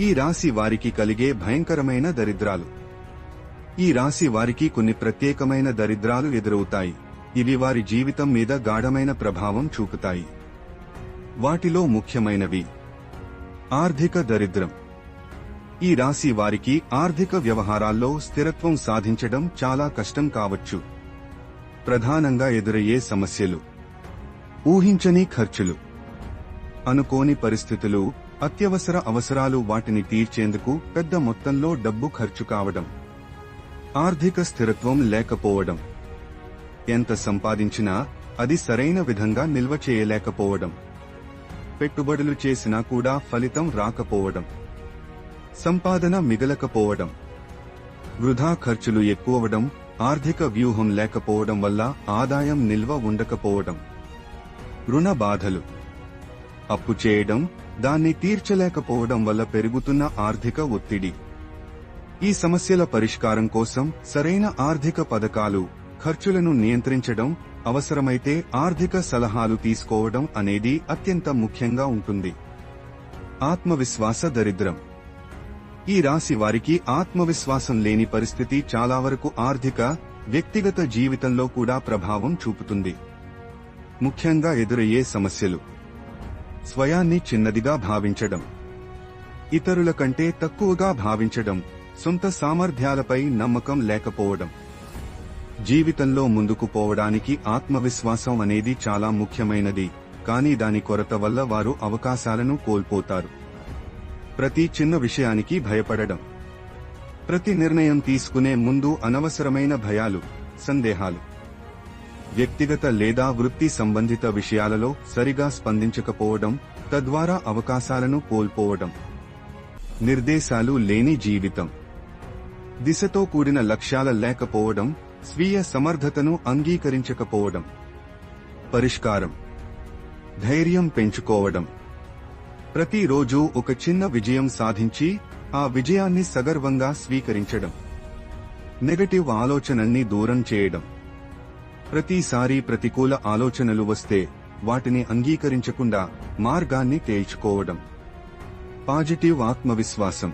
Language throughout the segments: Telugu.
ఈ రాశి వారికి కలిగే భయంకరమైన దరిద్రాలు. ఈ రాశి వారికి కొన్ని ప్రత్యేకమైన దరిద్రాలు ఎదురవుతాయి. ఇవి వారి జీవితం మీద గాఢమైన ప్రభావం చూపుతాయి. వాటిలో ముఖ్యమైనవి. ఆర్థిక దరిద్రం. ఈ రాశి వారికి ఆర్థిక వ్యవహారాల్లో స్థిరత్వం సాధించడం చాలా కష్టం కావచ్చు. ప్రధానంగా ఎదురయ్యే సమస్యలు. ఊహించని ఖర్చులు. అనుకోని పరిస్థితులు అత్యవసర అవసరాలు వాటిని తీర్చేందుకు పెద్ద మొత్తంలో డబ్బు ఖర్చు కావడం ఆర్థిక స్థిరత్వం లేకపోవడం. ఎంత సంపాదించినా అది సరైన విధంగా నిల్వ చేయలేకపోవడం. పెట్టుబడులు చేసినా కూడా ఫలితం రాకపోవడం. సంపాదన మిగలకపోవడం. వృధా ఖర్చులు ఎక్కువవడం ఆర్థిక వ్యూహం లేకపోవడం వల్ల ఆదాయం నిల్వ ఉండకపోవడం. రుణ బాధలు. అప్పు చేయడం దాన్ని తీర్చలేకపోవడం వల్ల పెరుగుతున్న ఆర్థిక ఒత్తిడి. ఈ సమస్యల పరిష్కారం కోసం సరైన ఆర్థిక పథకాలు ఖర్చులను నియంత్రించడం అవసరమైతే ఆర్థిక సలహాలు తీసుకోవడం అనేది అత్యంత ముఖ్యంగా ఉంటుంది. ఆత్మవిశ్వాస దరిద్రం. ఈ రాశి వారికి ఆత్మవిశ్వాసం లేని పరిస్థితి చాలా వరకు ఆర్థిక వ్యక్తిగత జీవితంలో కూడా ప్రభావం చూపుతుంది. ముఖ్యంగా ఎదురయ్యే సమస్యలు. స్వయాన్ని చిన్నదిగా భావించడం. ఇతరుల కంటే తక్కువగా భావించడం సొంత సామర్థ్యాలపై నమ్మకం లేకపోవడం. జీవితంలో ముందుకు పోవడానికి ఆత్మవిశ్వాసం అనేది చాలా ముఖ్యమైనది కానీ దాని కొరత వల్ల వారు అవకాశాలను కోల్పోతారు. ప్రతి చిన్న విషయానికి భయపడడం. ప్రతి నిర్ణయం తీసుకునే ముందు అనవసరమైన భయాలు సందేహాలు. వ్యక్తిగత లేదా వృత్తి సంబంధిత విషయాలలో సరిగా స్పందించకపోవడం తద్వారా అవకాశాలను కోల్పోవడం. నిర్దేశాలు లేని జీవితం. దిశతో కూడిన లక్ష్యాల లేకపోవడం స్వీయ సమర్థతను అంగీకరించకపోవడం. పరిష్కారం. ధైర్యం పెంచుకోవడం. ప్రతిరోజు ఒక చిన్న విజయం సాధించి ఆ విజయాన్ని సగర్వంగా స్వీకరించడం. నెగటివ్ ఆలోచనల్ని దూరం చేయడం. ప్రతిసారి ప్రతికూల ఆలోచనలు వస్తే వాటిని అంగీకరించకుండా మార్గాన్ని తేల్చుకోవడం. పాజిటివ్ ఆత్మవిశ్వాసం.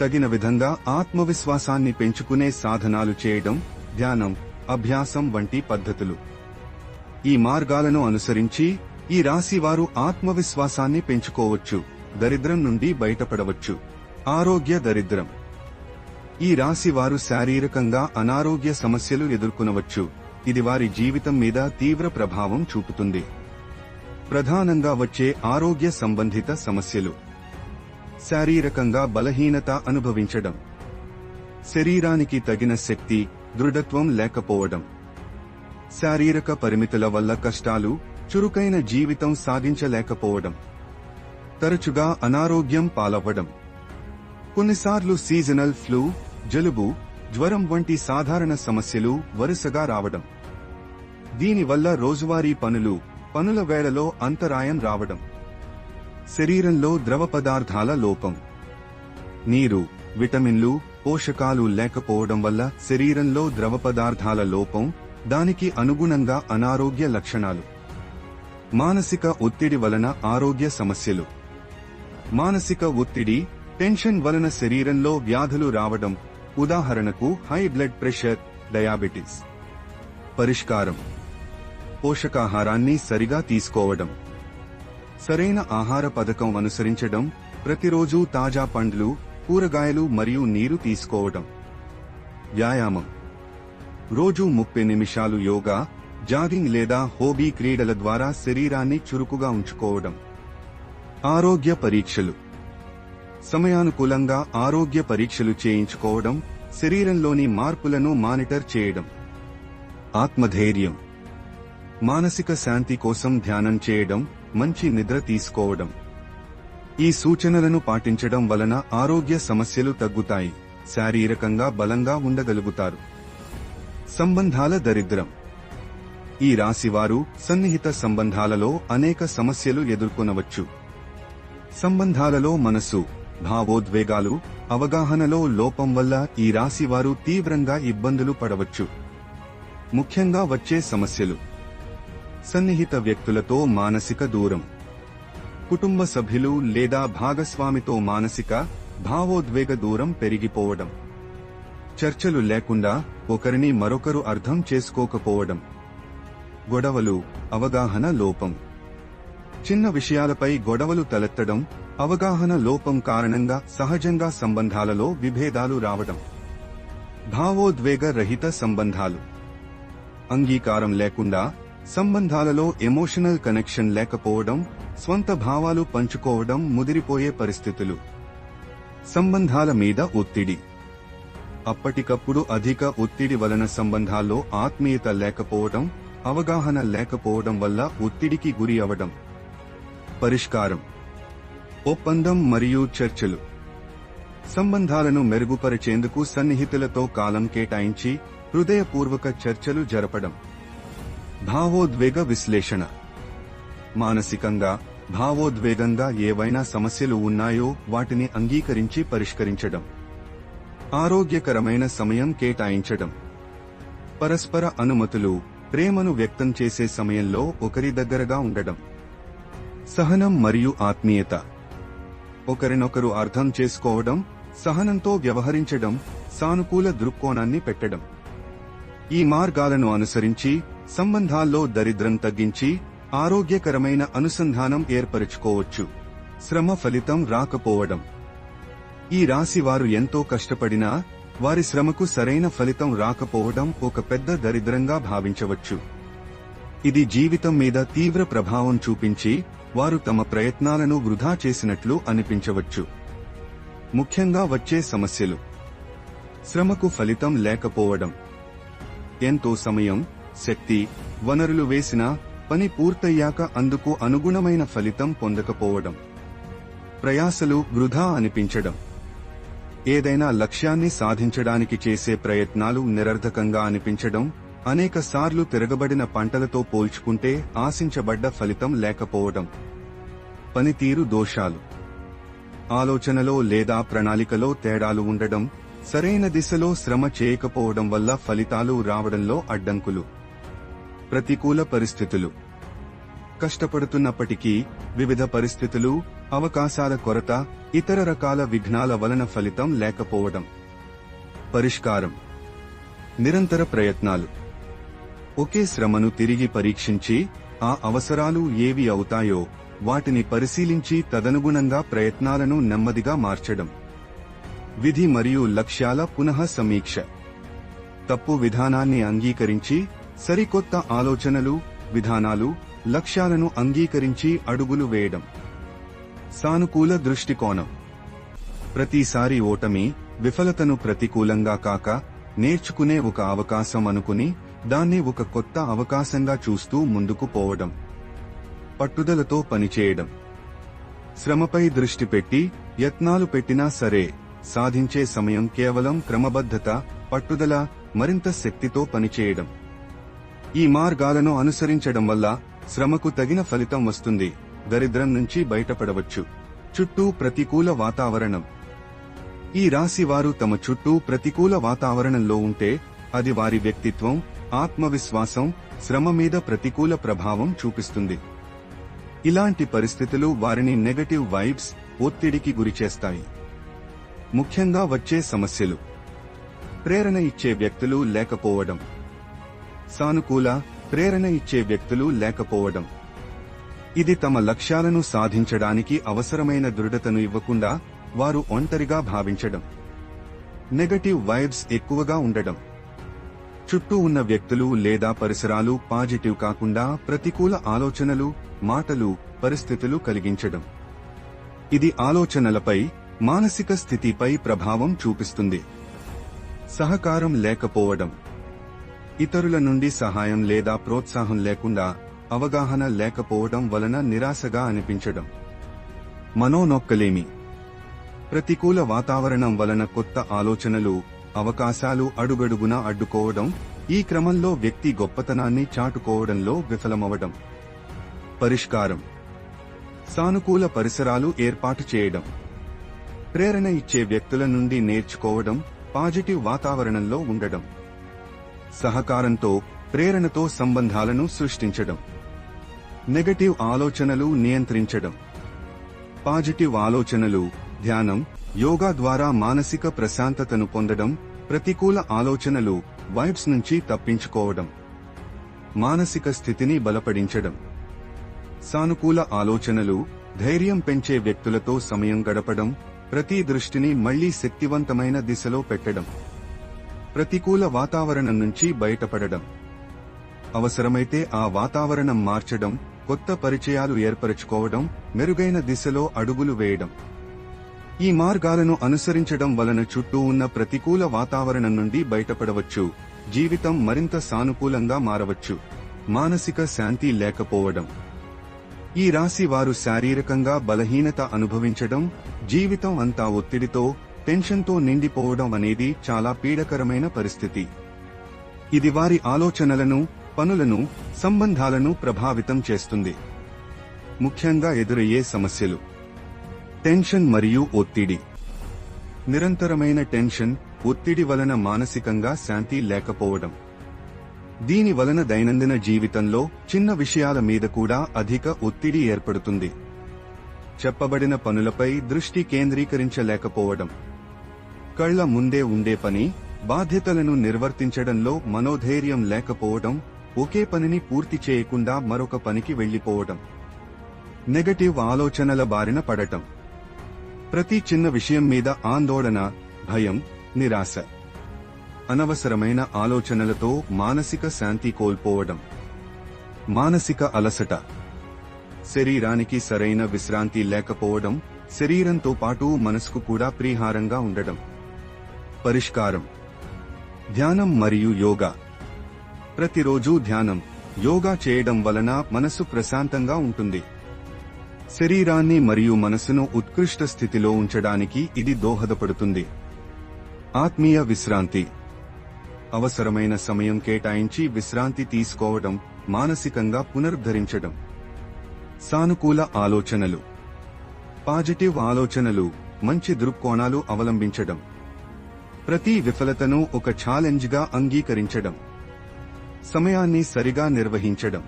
తగిన విధంగా ఆత్మవిశ్వాసాన్ని పెంచుకునే సాధనాలు చేయడం ధ్యానం అభ్యాసం వంటి పద్ధతులు. ఈ మార్గాలను అనుసరించి ఈ రాశి వారు ఆత్మవిశ్వాసాన్ని పెంచుకోవచ్చు దరిద్రం నుండి బయటపడవచ్చు. ఆరోగ్య దరిద్రం. ఈ రాశి వారు శారీరకంగా అనారోగ్య సమస్యలు ఎదుర్కొనవచ్చు. ఇది వారి జీవితం మీద తీవ్ర ప్రభావం చూపుతుంది. ప్రధానంగా వచ్చే ఆరోగ్య సంబంధిత సమస్యలు. శారీరకంగా బలహీనత అనుభవించడం. శరీరానికి తగిన శక్తి దృఢత్వం లేకపోవడం. శారీరక పరిమితుల వల్ల కష్టాలు చురుకైన జీవితం సాధించలేకపోవడం. తరచుగా అనారోగ్యం పాలవ్వడం. కొన్నిసార్లు సీజనల్ ఫ్లూ జలుబు జ్వరం వంటి సాధారణ సమస్యలు వరుసగా రావడం. దీనివల్ల రోజువారీ పనులు పనుల వేళలో అంతరాయం రావడం. శరీరంలో ద్రవ పదార్థాల లోపం. నీరు విటమిన్లు పోషకాలు లేకపోవడం వల్ల శరీరంలో ద్రవ పదార్థాల లోపం దానికి అనుగుణంగా అనారోగ్య లక్షణాలు. మానసిక ఒత్తిడి వలన ఆరోగ్య సమస్యలు. మానసిక ఒత్తిడి టెన్షన్ వలన శరీరంలో వ్యాధులు రావడం ఉదాహరణకు హై బ్లడ్ ప్రెషర్ డయాబెటిస్. పరిష్కారం. పోషకాహారాన్ని సరిగా తీసుకోవడం. సరైన ఆహార పథకం అనుసరించడం ప్రతిరోజు తాజా పండ్లు కూరగాయలు మరియు నీరు తీసుకోవడం. వ్యాయామం. రోజు ముప్పై నిమిషాలు యోగా జాగింగ్ లేదా హోబీ క్రీడల ద్వారా శరీరాన్ని చురుకుగా ఉంచుకోవడం. ఆరోగ్య పరీక్షలు. సమయానుకూలంగా ఆరోగ్య పరీక్షలు చేయించుకోవడం శరీరంలోని మార్పులను మానిటర్ చేయడం. ఆత్మధైర్యం. మానసిక శాంతి కోసం ధ్యానం చేయడం మంచి నిద్ర తీసుకోవడం. ఈ సూచనలను పాటించడం వలన ఆరోగ్య సమస్యలు తగ్గుతాయి శారీరకంగా బలంగా ఉండగలుగుతారు. సంబంధాల దరిద్రం. ఈ రాశివారు సన్నిహిత సంబంధాలలో అనేక సమస్యలు ఎదుర్కొనవచ్చు. సంబంధాలలో మనసు. భావోద్వేగాలు అవగాహనలో లోపం వల్ల ఈ రాశి వారు తీవ్రంగా ఇబ్బందులు పడవచ్చు. ముఖ్యంగా వచ్చే సమస్యలు. సన్నిహిత వ్యక్తులతో మానసిక దూరం. కుటుంబ సభ్యులు లేదా భాగస్వామితో మానసిక భావోద్వేగ దూరం పెరిగిపోవడం. చర్చలు లేకుండా ఒకరిని మరొకరు అర్థం చేసుకోకపోవడం. గొడవలు అవగాహన లోపం. చిన్న విషయాలపై గొడవలు తలెత్తడం అవగాహన లోపం కారణంగా సహజంగా సంబంధాలలో విభేదాలు రావడం. భావోద్వేగ రహిత సంబంధాలు. అంగీకారం లేకుండా సంబంధాలలో ఎమోషనల్ కనెక్షన్ లేకపోవడం స్వంత భావాలు పంచుకోవడం ముదిరిపోయే పరిస్థితులు. సంబంధాల మీద ఒత్తిడి. అప్పటికప్పుడు అధిక ఒత్తిడి వలన సంబంధాల్లో ఆత్మీయత లేకపోవడం అవగాహన లేకపోవడం వల్ల ఒత్తిడికి గురి అవడం. పరిష్కారం. ఒప్పందం మరియు చర్చలు. సంబంధాలను మెరుగుపరిచేందుకు సన్నిహితులతో కాలం కేటాయించి హృదయపూర్వక చర్చలు జరపడం. భావోద్వేగ విశ్లేషణ. మానసికంగా భావోద్వేగంగా ఏవైనా సమస్యలు ఉన్నాయో వాటిని అంగీకరించి పరిష్కరించడం. ఆరోగ్యకరమైన సమయం కేటాయించడం. పరస్పర అనుమతులు ప్రేమను వ్యక్తం చేసే సమయంలో ఒకరి దగ్గరగా ఉండడం. సహనం మరియు ఆత్మీయత. ఒకరినొకరు అర్థం చేసుకోవడం సహనంతో వ్యవహరించడం సానుకూల దృక్కోణాన్ని పెట్టడం. ఈ మార్గాలను అనుసరించి సంబంధాల్లో దరిద్రం తగ్గించి ఆరోగ్యకరమైన అనుసంధానం ఏర్పరచుకోవచ్చు. శ్రమ ఫలితం రాకపోవడం. ఈ రాశి వారు ఎంతో కష్టపడినా వారి శ్రమకు సరైన ఫలితం రాకపోవడం ఒక పెద్ద దరిద్రంగా భావించవచ్చు. ఇది జీవితం మీద తీవ్ర ప్రభావం చూపించి వారు తమ ప్రయత్నాలను వృధా చేసినట్లు అనిపించవచ్చు. ముఖ్యంగా వచ్చే సమస్యలు. శ్రమకు ఫలితం లేకపోవడం. ఎంతో సమయం శక్తి వనరులు వేసినా పని పూర్తయ్యాక అందుకు అనుగుణమైన ఫలితం పొందకపోవడం. ప్రయాసలు వృధా అనిపించడం. ఏదైనా లక్ష్యాన్ని సాధించడానికి చేసే ప్రయత్నాలు నిరర్ధకంగా అనిపించడం అనేక సార్లు తిరగబడిన పంటలతో పోల్చుకుంటే ఆశించబడ్డ ఫలితం లేకపోవడం. పనితీరు దోషాలు. ఆలోచనలో లేదా ప్రణాళికలో తేడాలు ఉండడం సరైన దిశలో శ్రమ చేయకపోవడం వల్ల ఫలితాలు రావడంలో అడ్డంకులు. ప్రతికూల పరిస్థితులు. కష్టపడుతున్నప్పటికీ వివిధ పరిస్థితులు అవకాశాల కొరత ఇతర రకాల విఘ్నాల వలన ఫలితం లేకపోవడం. పరిష్కారం. నిరంతర ప్రయత్నాలు. ఒకే శ్రమను తిరిగి పరీక్షించి ఆ అవసరాలు ఏవి అవుతాయో వాటిని పరిశీలించి తదనుగుణంగా ప్రయత్నాలను నెమ్మదిగా మార్చడం. విధి మరియు లక్ష్యాల పునః సమీక్ష. తప్పు విధానాన్ని అంగీకరించి సరికొత్త ఆలోచనలు విధానాలు లక్ష్యాలను అంగీకరించి అడుగులు వేయడం. సానుకూల దృష్టికోణం. ప్రతిసారి ఓటమి విఫలతను ప్రతికూలంగా కాక నేర్చుకునే ఒక అవకాశం అనుకుని దాన్ని ఒక కొత్త అవకాశంగా చూస్తూ ముందుకు పోవడం పట్టుదలతో పనిచేయడం. శ్రమపై దృష్టి పెట్టి యత్నాలు పెట్టినా సరే సాధించే సమయం కేవలం క్రమబద్ధత పట్టుదల మరింత శక్తితో పనిచేయడం. ఈ మార్గాలను అనుసరించడం వల్ల శ్రమకు తగిన ఫలితం వస్తుంది దరిద్రం నుంచి బయటపడవచ్చు. చుట్టూ ప్రతికూల వాతావరణం. ఈ రాశి వారు తమ చుట్టూ ప్రతికూల వాతావరణంలో ఉంటే అది వారి వ్యక్తిత్వం ఆత్మవిశ్వాసం శ్రమ మీద ప్రతికూల ప్రభావం చూపిస్తుంది. ఇలాంటి పరిస్థితులు వారిని నెగటివ్ వైబ్స్ ఒత్తిడికి గురిచేస్తాయి ముఖ్యంగా వచ్చే సమస్యలు. ప్రేరణ ఇచ్చే వ్యక్తులు లేకపోవడం. సానుకూల ప్రేరణ ఇచ్చే వ్యక్తులు లేకపోవడం. ఇది తమ లక్ష్యాలను సాధించడానికి అవసరమైన దృఢతను ఇవ్వకుండా వారు ఒంటరిగా భావించడం. నెగటివ్ వైబ్స్ ఎక్కువగా ఉండడం. చుట్టూ ఉన్న వ్యక్తులు లేదా పరిసరాలు పాజిటివ్ కాకుండా ప్రతికూల ఆలోచనలు మాటలు పరిస్థితులు కలిగించడం. ఇది ఆలోచనలపై మానసిక స్థితిపై ప్రభావం చూపిస్తుంది. సహకారం లేకపోవడం. ఇతరుల నుండి సహాయం లేదా ప్రోత్సాహం లేకుండా అవగాహన లేకపోవడం వలన నిరాశగా అనిపించడం. మనోనొక్కలేమి. ప్రతికూల వాతావరణం వలన కొత్త ఆలోచనలు అవకాశాలు అడుగడుగునా అడ్డుకోవడం ఈ క్రమంలో వ్యక్తి గొప్పతనాన్ని చాటుకోవడంలో విఫలమవడం. పరిష్కారం. సానుకూల పరిసరాలు ఏర్పాటు చేయడం. ప్రేరణ ఇచ్చే వ్యక్తుల నుండి నేర్చుకోవడం పాజిటివ్ వాతావరణంలో ఉండడం. సహకారంతో ప్రేరణతో సంబంధాలను సృష్టించడం. నెగటివ్ ఆలోచనలు నియంత్రించడం. పాజిటివ్ ఆలోచనలు ధ్యానం యోగా ద్వారా మానసిక ప్రశాంతతను పొందడం ప్రతికూల ఆలోచనలు వైబ్స్ నుంచి తప్పించుకోవడం మానసిక స్థితిని బలపడించడం. సానుకూల ఆలోచనలు ధైర్యం పెంచే వ్యక్తులతో సమయం గడపడం ప్రతి దృష్టిని మళ్ళీ శక్తివంతమైన దిశలో పెట్టడం. ప్రతికూల వాతావరణం నుంచి బయటపడడం. అవసరమైతే ఆ వాతావరణం మార్చడం కొత్త పరిచయాలు ఏర్పరచుకోవడం మెరుగైన దిశలో అడుగులు వేయడం. ఈ మార్గాలను అనుసరించడం వలన చుట్టూ ఉన్న ప్రతికూల వాతావరణం నుండి బయటపడవచ్చు. జీవితం మరింత సానుకూలంగా మారవచ్చు. మానసిక శాంతి లేకపోవడం. ఈ రాశి వారు శారీరకంగా బలహీనత అనుభవించడం జీవితం అంతా ఒత్తిడితో టెన్షన్తో నిండిపోవడం అనేది చాలా పీడకరమైన పరిస్థితి. ఇది వారి ఆలోచనలను పనులను సంబంధాలను ప్రభావితం చేస్తుంది. ముఖ్యంగా ఎదురయ్యే సమస్యలు. టెన్షన్ మరియు ఒత్తిడి. నిరంతరమైన టెన్షన్ ఒత్తిడి వలన మానసికంగా శాంతి లేకపోవడం. దీని వలన దైనందిన జీవితంలో చిన్న విషయాల మీద కూడా అధిక ఒత్తిడి ఏర్పడుతుంది. చెప్పబడిన పనులపై దృష్టి కేంద్రీకరించలేకపోవడం. కళ్ళ ముందే ఉండే పని బాధ్యతలను నిర్వర్తించడంలో మనోధైర్యం లేకపోవడం ఒకే పనిని పూర్తి చేయకుండా మరొక పనికి వెళ్ళిపోవడం నెగటివ్ ఆలోచనల బారిన పడటం. ప్రతి చిన్న విషయం మీద ఆందోళన భయం నిరాశ. అనవసరమైన ఆలోచనలతో మానసిక శాంతి కోల్పోవడం. మానసిక అలసట. శరీరానికి సరైన విశ్రాంతి లేకపోవడం శరీరంతో పాటు మనసుకు కూడా ప్రీహారంగా ఉండడం. పరిష్కారం. ధ్యానం మరియు యోగా. ప్రతిరోజు ధ్యానం. యోగా చేయడం వలన మనసు ప్రశాంతంగా ఉంటుంది. శరీరాన్ని మరియు మనసును ఉత్కృష్ట స్థితిలో ఉంచడానికి ఇది దోహదపడుతుంది. ఆత్మీయ విశ్రాంతి. అవసరమైన సమయం కేటాయించి విశ్రాంతి తీసుకోవడం మానసికంగా పునరుద్ధరించడం. సానుకూల ఆలోచనలు. పాజిటివ్ ఆలోచనలు మంచి దృక్కోణాలు అవలంబించడం. ప్రతి విఫలతను ఒక ఛాలెంజ్గా అంగీకరించడం. సమయాన్ని సరిగా నిర్వహించడం.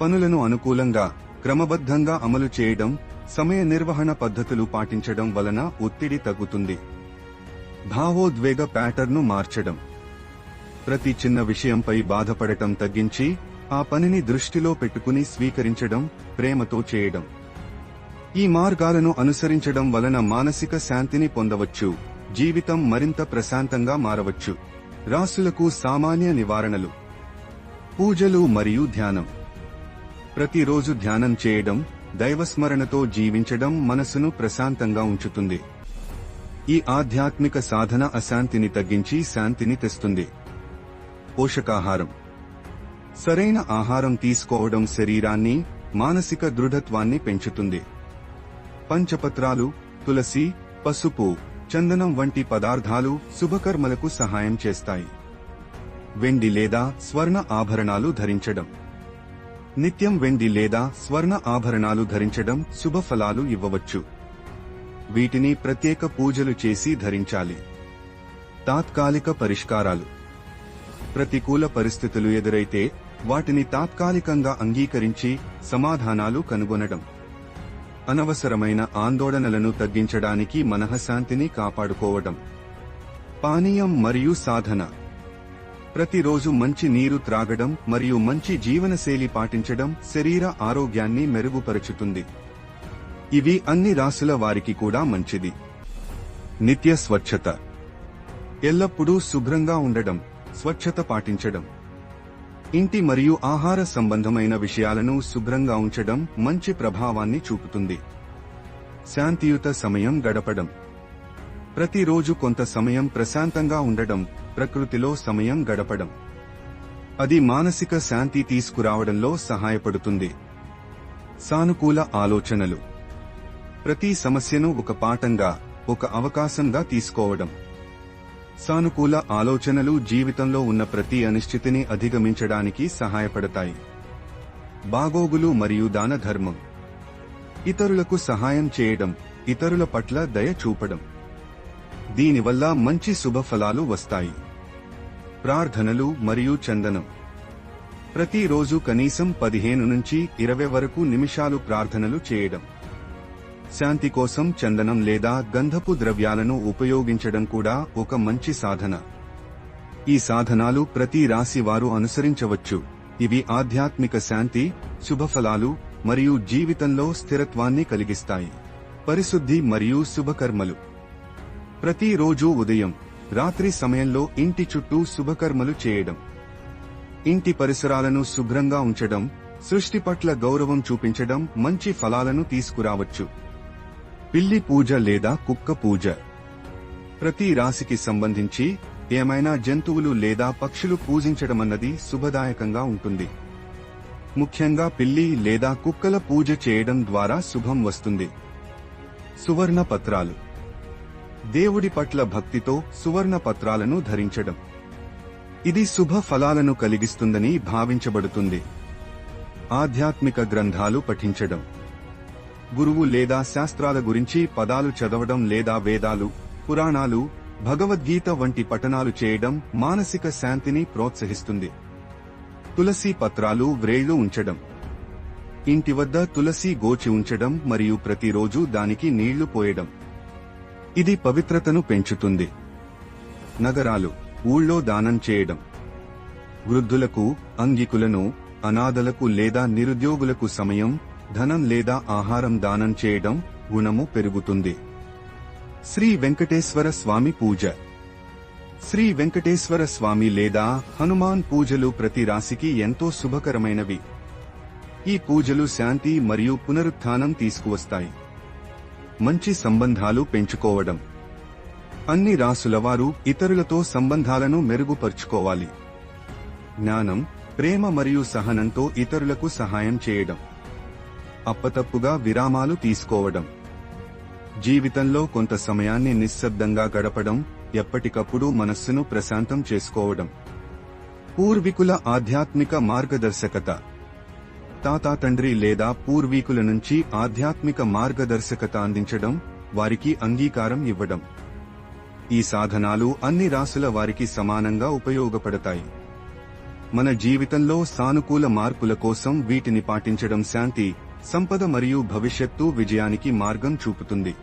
పనులను అనుకూలంగా క్రమబద్ధంగా అమలు చేయడం సమయ నిర్వహణ పద్ధతులు పాటించడం వలన ఒత్తిడి తగ్గుతుంది. భావోద్వేగ ప్యాటర్ను మార్చడం. ప్రతి చిన్న విషయంపై బాధపడటం తగ్గించి ఆ పనిని దృష్టిలో పెట్టుకుని స్వీకరించడం ప్రేమతో చేయడం. ఈ మార్గాలను అనుసరించడం వలన మానసిక శాంతిని పొందవచ్చు జీవితం మరింత ప్రశాంతంగా మారవచ్చు. రాసులకు సామాన్య నివారణలు. పూజలు మరియు ధ్యానం. ప్రతిరోజు ధ్యానం చేయడం దైవస్మరణతో జీవించడం మనసును ప్రశాంతంగా ఉంచుతుంది. ఈ ఆధ్యాత్మిక సాధన అశాంతిని తగ్గించి శాంతిని తెస్తుంది. పోషకాహారం. సరైన ఆహారం తీసుకోవడం శరీరాన్ని మానసిక దృఢత్వాన్ని పెంచుతుంది. పంచపత్రాలు తులసి పసుపు చందనం వంటి పదార్థాలు శుభకర్మలకు సహాయం చేస్తాయి. వెండి లేదా స్వర్ణ ఆభరణాలు ధరించడం. నిత్యం వెండి లేదా స్వర్ణ ఆభరణాలు ధరించడం శుభ ఫలాలు ఇవ్వవచ్చు. వీటిని ప్రత్యేక పూజలు చేసి ధరించాలి. తాత్కాలిక పరిష్కారాలు. ప్రతికూల పరిస్థితులు ఎదురైతే వాటిని తాత్కాలికంగా అంగీకరించి సమాధానాలు కనుగొనడం. అనవసరమైన ఆందోళనలను తగ్గించడానికి మనఃశాంతిని కాపాడుకోవడం. పానీయం మరియు సాధన. ప్రతిరోజు మంచి నీరు త్రాగడం మరియు మంచి జీవనశైలి పాటించడం శరీర ఆరోగ్యాన్ని మెరుగుపరుచుతుంది. ఇవి అన్ని రాసుల వారికి కూడా మంచిది. నిత్య స్వచ్ఛత. ఎల్లప్పుడూ శుభ్రంగా ఉండడం స్వచ్ఛత పాటించడం. ఇంటి మరియు ఆహార సంబంధమైన విషయాలను శుభ్రంగా ఉంచడం మంచి ప్రభావాన్ని చూపుతుంది. శాంతియుత సమయం గడపడం. ప్రతిరోజు కొంత సమయం ప్రశాంతంగా ఉండడం ప్రకృతిలో సమయం గడపడం. అది మానసిక శాంతి తీసుకురావడంలో సహాయపడుతుంది. సానుకూల ఆలోచనలు. ప్రతి సమస్యను ఒక పాఠంగా ఒక అవకాశంగా తీసుకోవడం. సానుకూల ఆలోచనలు జీవితంలో ఉన్న ప్రతి అనిశ్చితిని అధిగమించడానికి సహాయపడతాయి. బాగోగులు మరియు దాన ధర్మం. ఇతరులకు సహాయం చేయడం ఇతరుల పట్ల దయ చూపడం. దీనివల్ల మంచి శుభ ఫలాలు వస్తాయి. ప్రార్థనలు మరియు చందనం. ప్రతిరోజు కనీసం పదిహేను నుంచి ఇరవై వరకు నిమిషాలు ప్రార్థనలు చేయడం. శాంతి కోసం చందనం లేదా గంధపు ద్రవ్యాలను ఉపయోగించడం కూడా ఒక మంచి సాధన. ఈ సాధనాలు ప్రతి రాశి వారు అనుసరించవచ్చు. ఇవి ఆధ్యాత్మిక శాంతి శుభఫలాలు మరియు జీవితంలో స్థిరత్వాన్ని కలిగిస్తాయి. పరిశుద్ధి మరియు శుభకర్మలు. ప్రతిరోజు ఉదయం రాత్రి సమయంలో ఇంటి చుట్టూ శుభకర్మలు చేయడం. ఇంటి పరిసరాలను శుభ్రంగా ఉంచడం సృష్టి పట్ల గౌరవం చూపించడం మంచి ఫలాలను తీసుకురావచ్చు. పిల్లి పూజ లేదా కుక్క పూజ. ప్రతి రాశికి సంబంధించి ఏమైనా జంతువులు లేదా పక్షులు పూజించడమన్నది శుభదాయకంగా ఉంటుంది. ముఖ్యంగా పిల్లి లేదా కుక్కల పూజ చేయడం ద్వారా శుభం వస్తుంది. సువర్ణ పత్రాలు దేవుడి పట్ల భక్తితో సువర్ణ పత్రాలను ధరించడం. ఇది శుభ ఫలాలను కలిగిస్తుందని భావించబడుతుంది. ఆధ్యాత్మిక గ్రంథాలు పఠించడం. గురువు లేదా శాస్త్రాల గురించి పదాలు చదవడం లేదా వేదాలు పురాణాలు భగవద్గీత వంటి పఠనాలు చేయడం మానసిక శాంతిని ప్రోత్సహిస్తుంది. తులసి పత్రాలు వ్రేళ్ళు ఉంచడం. ఇంటి వద్ద తులసి గోచి ఉంచడం మరియు ప్రతిరోజు దానికి నీళ్ళు పోయడం. ఇది పవిత్రతను పెంచుతుంది. నగరాలు ఊళ్ళో దానం చేయడం. వృద్ధులకు అంగికులను అనాథలకు లేదా నిరుద్యోగులకు సమయం ధనం లేదా ఆహారం దానం చేయడం గుణము పెరుగుతుంది. శ్రీ వెంకటేశ్వర స్వామి పూజ. శ్రీ వెంకటేశ్వర స్వామి లేదా హనుమాన్ పూజలు ప్రతి రాశికి ఎంతో శుభకరమైనవి. ఈ పూజలు శాంతి మరియు పునరుత్థానం తీసుకువస్తాయి. మంచి సంబంధాలు పెంచుకోవడం. అన్ని రాసుల వారు ఇతరులతో సంబంధాలను మెరుగుపరుచుకోవాలి. జ్ఞానం ప్రేమ మరియు సహనంతో ఇతరులకు సహాయం చేయడం. అప్పతప్పుగా విరామాలు తీసుకోవడం. జీవితంలో కొంత సమయాన్ని నిశ్శబ్దంగా గడపడం ఎప్పటికప్పుడు మనస్సును ప్రశాంతం చేసుకోవడం. పూర్వీకుల ఆధ్యాత్మిక మార్గదర్శకత. తాత తండ్రి లేదా పూర్వీకుల నుంచి ఆధ్యాత్మిక మార్గదర్శకత అందించడం వారికి అంగీకారం ఇవ్వడం. ఈ సాధనాలు అన్ని రాసుల వారికి సమానంగా ఉపయోగపడతాయి. మన జీవితంలో సానుకూల మార్పుల కోసం వీటిని పాటించడం శాంతి సంపద మరియు భవిష్యత్తు విజయానికి మార్గం చూపుతుంది.